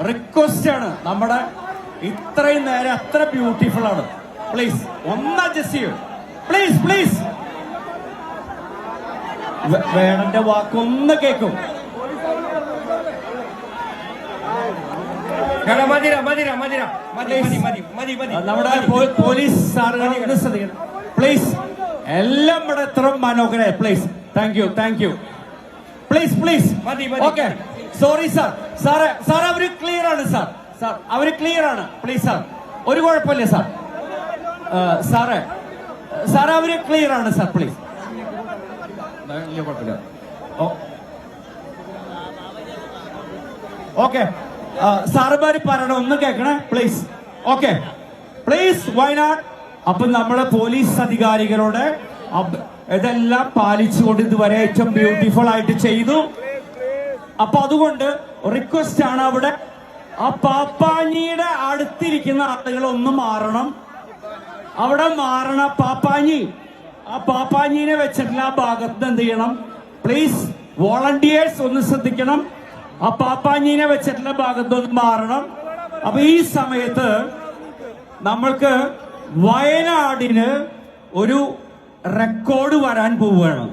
Request ആണ്. നമ്മുടെ ഇത്രയും നേരം അത്ര ബ്യൂട്ടിഫുൾ ആണ്. പ്ലീസ് ഒന്ന് അഡ്ജസ്റ്റ് ചെയ്യൂ. പ്ലീസ് പ്ലീസ് വേണന്റെ വാക്കൊന്ന് കേൾക്കും നമ്മുടെ പോലീസ് സാറുകൾ ശ്രദ്ധിക്കണം. പ്ലീസ് എല്ലാം ഇവിടെ എത്ര മനോഹര please thank you thank you please please. Okay sorry sir സാറേ സാർ അവർ ക്ലിയർ ആണ് സാർ സാർ അവർ ക്ലിയർ ആണ്. പ്ലീസ് സാർ ഒരു കുഴപ്പമില്ല സാർ സാറേ സാർ അവർ ക്ലിയർ ആണ് സാർ പ്ലീസ് വലിയ കുഴപ്പമില്ല. ഓക്കെ സാറുമാര് പറയണം ഒന്ന് കേൾക്കണേ പ്ലീസ് ഓക്കെ പ്ലീസ് വയനാട് അപ്പൊ നമ്മളെ പോലീസ് അധികാരികളോട് ഇതെല്ലാം പാലിച്ചുകൊണ്ട് ഇതുവരെ ഏറ്റവും ബ്യൂട്ടിഫുൾ ആയിട്ട് ചെയ്തു. അപ്പൊ അതുകൊണ്ട് റിക്വസ്റ്റ് ആണ് അവിടെ. ആ പാപ്പാഞ്ഞിയുടെ അടുത്തിരിക്കുന്ന ആളുകൾ ഒന്ന് മാറണം. അവിടെ മാറണ പാപ്പാഞ്ഞി ആ പാപ്പാഞ്ഞിനെ വെച്ചിട്ടുള്ള ആ ഭാഗത്ത് എന്ത് ചെയ്യണം? പ്ലീസ് വോളണ്ടിയേഴ്സ് ഒന്ന് ശ്രദ്ധിക്കണം. ആ പാപ്പാഞ്ഞിനെ വെച്ചിട്ടുള്ള ഭാഗത്ത് ഒന്ന് മാറണം. അപ്പൊ ഈ സമയത്ത് നമ്മൾക്ക് വയനാടിന് ഒരു റെക്കോർഡ് വരാൻ പോവുകയാണ്.